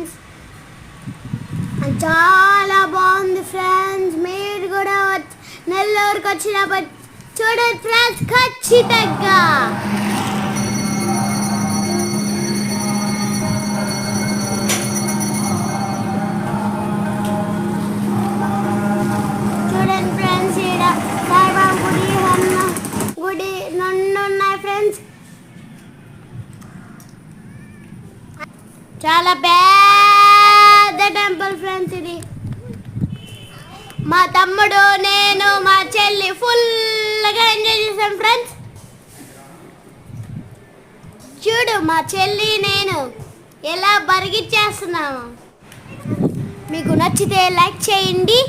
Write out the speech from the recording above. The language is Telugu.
ఫ్రెండ్స్ చాలా బాగుంది ఫ్రెండ్స్ మీరు కూడా వచ్చి నెల్లూరుకి వచ్చినప్పుడు చూడండి ఫ్రెండ్స్ ఖచ్చితంగా. చూడండి ఫ్రెండ్స్ ఈడ సాయిబాబా గుడి హన్న గుడి రెండు ఉన్నాయి ఫ్రెండ్స్ చాలా పెద్ద మా తమ్ముడు నేను మా చెల్లి ఫుల్గా ఎంజాయ్ చేసాం ఫ్రెండ్స్ చూడు మా చెల్లి నేను ఎలా బరిగిచ్చేస్తున్నాము. మీకు నచ్చితే లైక్ చేయండి.